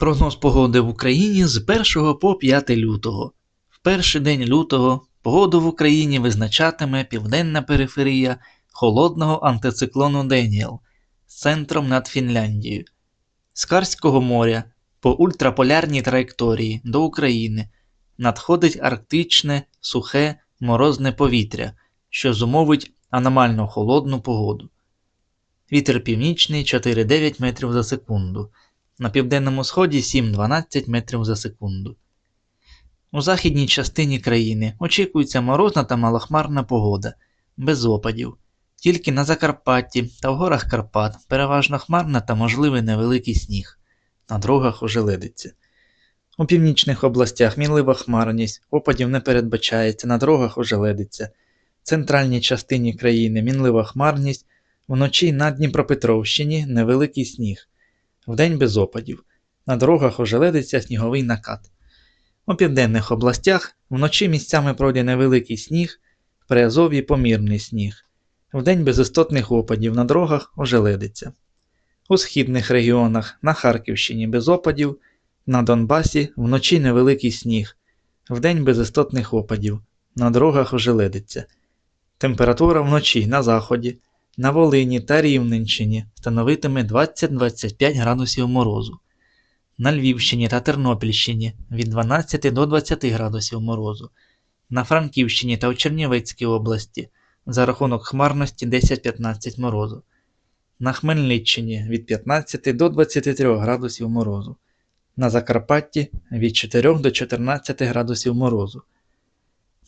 Прогноз погоди в Україні з 1 по 5 лютого. В перший день лютого погоду в Україні визначатиме південна периферія холодного антициклону Деніел з центром над Фінляндією. З Карського моря по ультраполярній траєкторії до України надходить арктичне, сухе, морозне повітря, що зумовить аномально холодну погоду. Вітер північний 4,9 метрів за секунду. На південному сході 7-12 метрів за секунду. У західній частині країни очікується морозна та малохмарна погода, без опадів. Тільки на Закарпатті та в горах Карпат переважно хмарна та можливий невеликий сніг. На дорогах ожеледиться. У північних областях мінлива хмарність, опадів не передбачається, на дорогах ожеледиться. В центральній частині країни мінлива хмарність, вночі на Дніпропетровщині невеликий сніг. Вдень без опадів. На дорогах ожеледиться сніговий накат. У південних областях вночі місцями пройде невеликий сніг, в Приазов'ї помірний сніг. Вдень без істотних опадів на дорогах ожеледиться. У східних регіонах на Харківщині без опадів, на Донбасі вночі невеликий сніг. Вдень без істотних опадів. На дорогах ожеледиться. Температура вночі на заході, на Волині та Рівненщині становитиме 20-25 градусів морозу. На Львівщині та Тернопільщині від 12 до 20 градусів морозу. На Франківщині та у Чернівецькій області за рахунок хмарності 10-15 морозу. На Хмельниччині від 15 до 23 градусів морозу. На Закарпатті від 4 до 14 градусів морозу.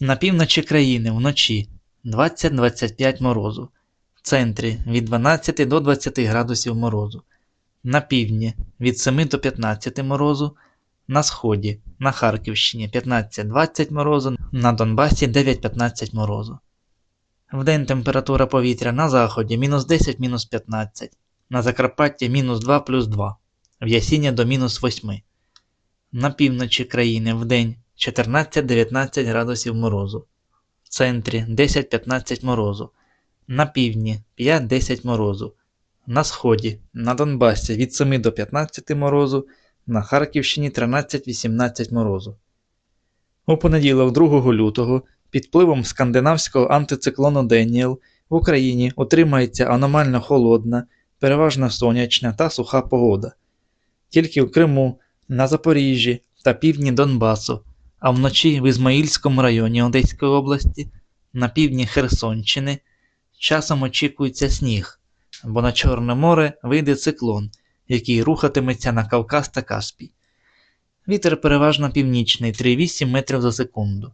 На півночі країни вночі 20-25 морозу. В центрі від 12 до 20 градусів морозу. На півдні від 7 до 15 морозу. На сході на Харківщині 15-20 морозу, на Донбасі 9-15 морозу. Вдень температура повітря на заході мінус 10 мінус 15, на Закарпатті мінус 2 плюс 2, в Ясіні до мінус 8. На півночі країни вдень 14-19 градусів морозу, в центрі 10-15 морозу, на півдні 5-10 морозу, на сході на Донбасі від 7 до 15 морозу, на Харківщині 13-18 морозу. У понеділок 2 лютого під впливом скандинавського антициклону Деніел в Україні утримається аномально холодна, переважно сонячна та суха погода. Тільки в Криму, на Запоріжжі та півдні Донбасу, а вночі в Ізмаїльському районі Одеської області, на півдні Херсонщини, часом очікується сніг, бо на Чорне море вийде циклон, який рухатиметься на Кавказ та Каспій. Вітер переважно північний 3,8 метрів за секунду.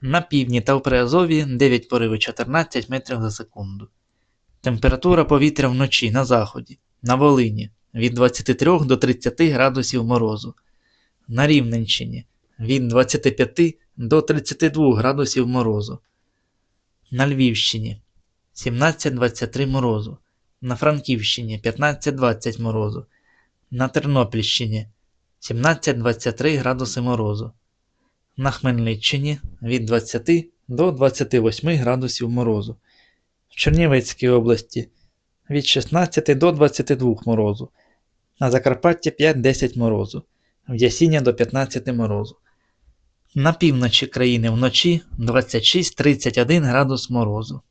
На півдні та в Приазові 9 пориви 14 метрів за секунду. Температура повітря вночі на заході, на Волині від 23 до 30 градусів морозу. На Рівненщині від 25 до 32 градусів морозу. На Львівщині 17-23 морозу. На Франківщині 15-20 морозу. На Тернопільщині 17-23 градуси морозу. На Хмельниччині від 20 до 28 градусів морозу. В Чернівецькій області від 16 до 22 морозу. На Закарпатті 5-10 морозу. В Ясіні до 15 морозу. На півночі країни вночі 26-31 градус морозу.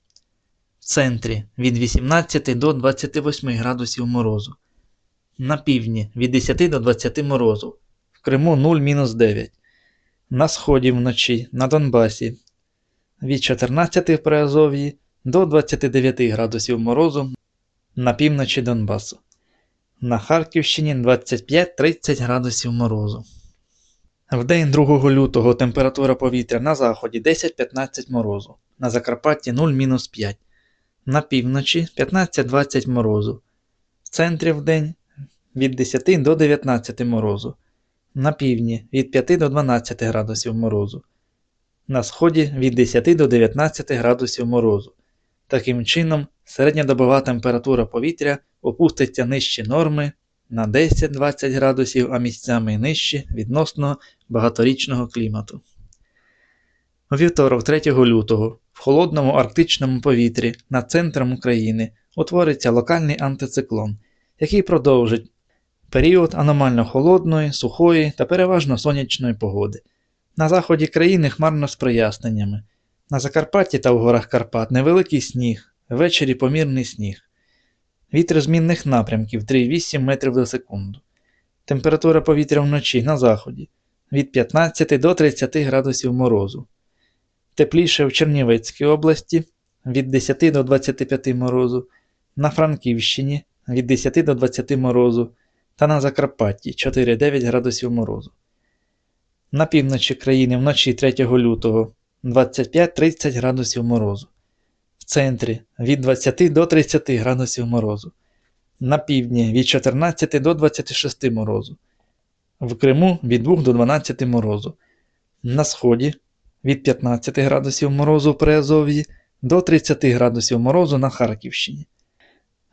В центрі від 18 до 28 градусів морозу. На півдні від 10 до 20 морозу. В Криму 0-9. На сході вночі на Донбасі від 14 в Приазов'ї до 29 градусів морозу на півночі Донбасу. На Харківщині 25-30 градусів морозу. В день 2 лютого температура повітря на заході 10-15 морозу, на Закарпатті 0-5, на півночі 15-20 морозу, в центрі в день від 10 до 19 морозу, на півдні від 5 до 12 градусів морозу, на сході від 10 до 19 градусів морозу. Таким чином, середньодобова температура повітря опуститься нижче норми на 10-20 градусів, а місцями нижче відносно багаторічного клімату. Вівторок 3 лютого холодному арктичному повітрі над центром України утвориться локальний антициклон, який продовжить Період аномально холодної, сухої та переважно сонячної погоди. На заході країни хмарно з проясненнями. На Закарпатті та в горах Карпат невеликий сніг, ввечері помірний сніг. Вітер змінних напрямків 3,8 метрів за секунду. Температура повітря вночі на заході від 15 до 30 градусів морозу. Тепліше в Чернівецькій області від 10 до 25 морозу, на Франківщині від 10 до 20 морозу та на Закарпатті 4-9 градусів морозу. На півночі країни вночі 3 лютого 25-30 градусів морозу. В центрі від 20 до 30 градусів морозу. На півдні від 14 до 26 морозу. В Криму від 2 до 12 морозу. На сході від 15 градусів морозу при Азов'ї до 30 градусів морозу на Харківщині.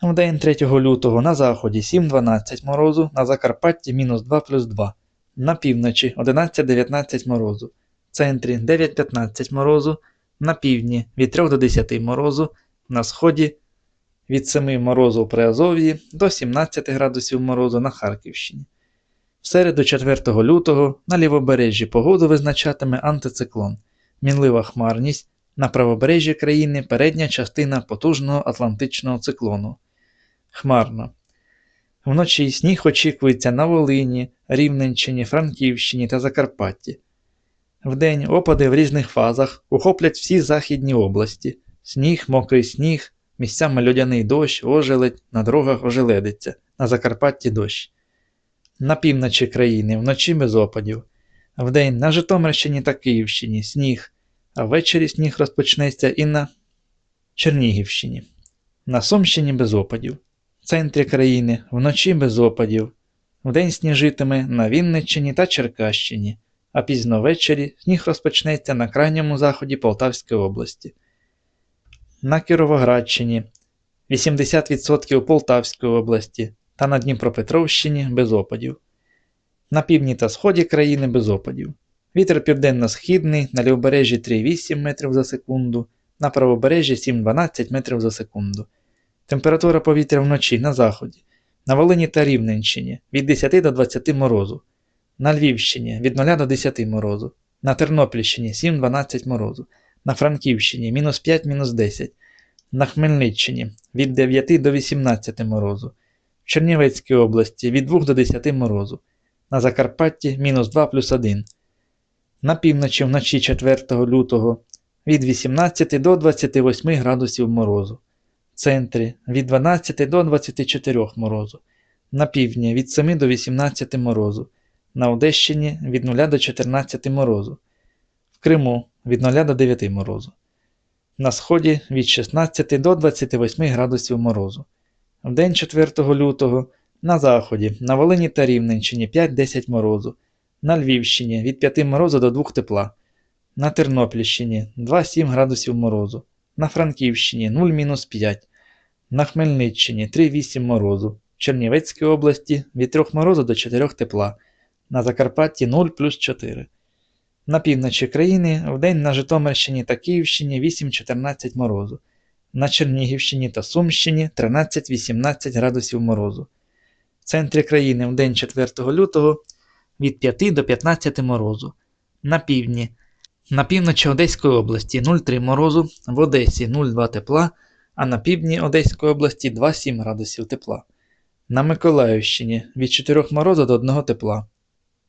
В день 3 лютого на заході 7-12 морозу, на Закарпатті мінус 2 плюс 2, на півночі 11-19 морозу, в центрі 9-15 морозу, на півдні від 3 до 10 морозу, на сході від 7 морозу при Азов'ї до 17 градусів морозу на Харківщині. В середу 4 лютого на лівобережжі погоду визначатиме антициклон, мінлива хмарність, на правобережжі країни передня частина потужного атлантичного циклону. Хмарно. Вночі сніг очікується на Волині, Рівненщині, Франківщині та Закарпатті. Вдень опади в різних фазах охоплять всі західні області. Сніг, мокрий сніг, місцями льодяний дощ, ожеледь, на дорогах ожеледиться, на Закарпатті дощ. На півночі країни вночі без опадів. Вдень на Житомирщині та Київщині сніг, а ввечері сніг розпочнеться і на Чернігівщині. На Сумщині без опадів. В центрі країни вночі без опадів. Вдень сніжитиме на Вінниччині та Черкащині, а пізно ввечері сніг розпочнеться на крайньому заході Полтавської області. На Кіровоградщині 80% Полтавської області та на Дніпропетровщині без опадів. На півдні та сході країни без опадів. Вітер південно-східний на лівобережжі 3,8 метрів за секунду, на правобережжі 7-12 метрів за секунду. Температура повітря вночі на заході, на Волині та Рівненщині від 10 до 20 морозу, на Львівщині від 0 до 10 морозу, на Тернопільщині 7-12 морозу, на Франківщині мінус 5 мінус 10, на Хмельниччині від 9 до 18 морозу, Чернівецькій області від 2 до 10 морозу, на Закарпатті мінус 2 плюс 1, на півночі вночі 4 лютого від 18 до 28 градусів морозу, в центрі від 12 до 24 морозу, на півдні від 7 до 18 морозу, на Одещині від 0 до 14 морозу, в Криму від 0 до 9 морозу, на сході від 16 до 28 градусів морозу. В день 4 лютого на заході, на Волині та Рівненщині 5-10 морозу, на Львівщині від 5 морозу до 2 тепла, на Тернопільщині 2-7 градусів морозу, на Франківщині 0-5, на Хмельниччині 3-8 морозу, в Чернівецькій області від 3 морозу до 4 тепла, на Закарпатті 0 плюс 4. На півночі країни вдень на Житомирщині та Київщині 8-14 морозу, на Чернігівщині та Сумщині 13-18 градусів морозу. В центрі країни в день 4 лютого від 5 до 15 морозу. На півдні. На півночі Одеської області 0,3 морозу, в Одесі 0,2 тепла, а на півдні Одеської області 2,7 градусів тепла. На Миколаївщині від 4 морозу до 1 тепла.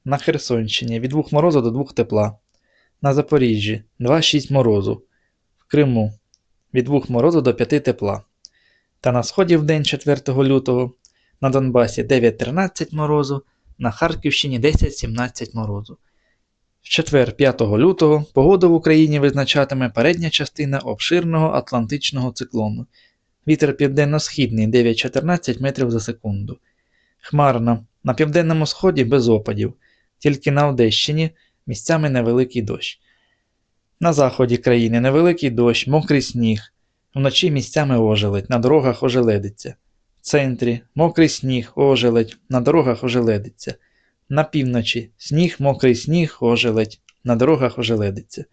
На Херсонщині від 2 морозу до 2 тепла. На Запоріжжі 2,6 морозу. В Криму від 2 морозу до 5 тепла. Та на сході в день 4 лютого на Донбасі 9-13 морозу, на Харківщині 10-17 морозу. В четвер 5 лютого погоду в Україні визначатиме передня частина обширного атлантичного циклону. Вітер південно-східний 9-14 метрів за секунду. Хмарно, на південному сході без опадів, тільки на Одещині місцями невеликий дощ. На заході країни невеликий дощ, мокрий сніг, вночі місцями ожеледь, на дорогах ожеледиться. В центрі мокрий сніг, ожеледь, на дорогах ожеледиться. На півночі сніг, мокрий сніг, ожеледь, на дорогах ожеледиться.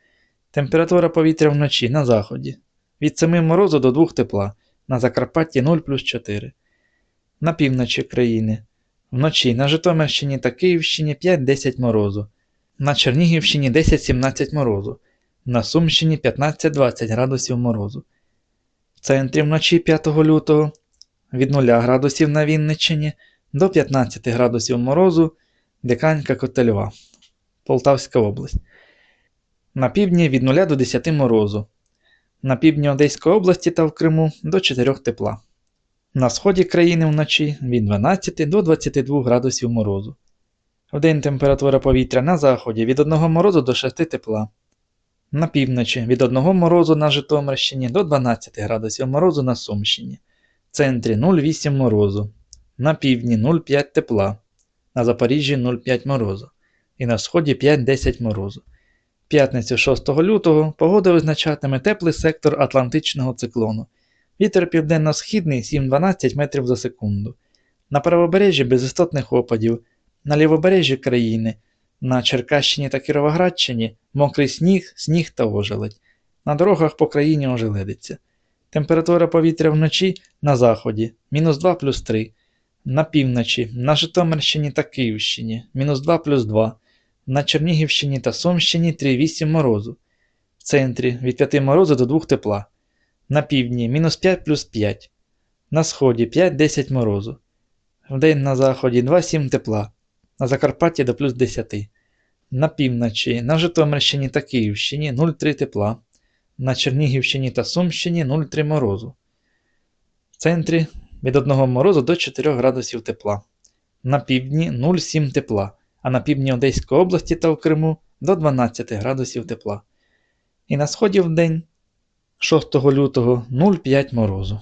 Температура повітря вночі на заході. Від 7 морозу до 2 тепла, на Закарпатті 0 плюс 4. На півночі країни. Вночі на Житомирщині та Київщині 5-10 морозу. На Чернігівщині 10-17 морозу. На Сумщині 15-20 градусів морозу. В центрі вночі 5 лютого від 0 градусів на Вінниччині до 15 градусів морозу Диканька Котельова, Полтавська область. На півдні від 0 до 10 морозу. На півдні Одеської області та в Криму до 4 тепла. На сході країни вночі від 12 до 22 градусів морозу. Вдень температура повітря на заході від 1 морозу до 6 тепла. На півночі від 1 морозу на Житомирщині до 12 градусів морозу на Сумщині. В центрі 0,8 морозу. На півдні 0,5 тепла. На Запоріжжі 0,5 морозу. І на сході 5-10 морозу. П'ятницю 6 лютого погода визначатиме теплий сектор Атлантичного циклону. Вітер південно-східний 7-12 метрів за секунду. На правобережжі без істотних опадів, на лівобережжі країни, на Черкащині та Кіровоградщині мокрий сніг, сніг та ожеледь. На дорогах по країні ожеледиться. Температура повітря вночі на заході мінус 2 плюс 3. На півночі, на Житомирщині та Київщині мінус 2 плюс 2. На Чернігівщині та Сумщині 3,8 морозу. В центрі від 5 морозу до 2 тепла. На півдні мінус 5 плюс 5. На сході 5-10 морозу. Вдень на заході 2-7 тепла. На Закарпатті до плюс 10. На півночі, на Житомирщині та Київщині 0,3 тепла. На Чернігівщині та Сумщині 0,3 морозу. В центрі від 1 морозу до 4 градусів тепла. На півдні 0,7 тепла, а на півдні Одеської області та в Криму до 12 градусів тепла. І на сході в день 6 лютого 0,5 морозу.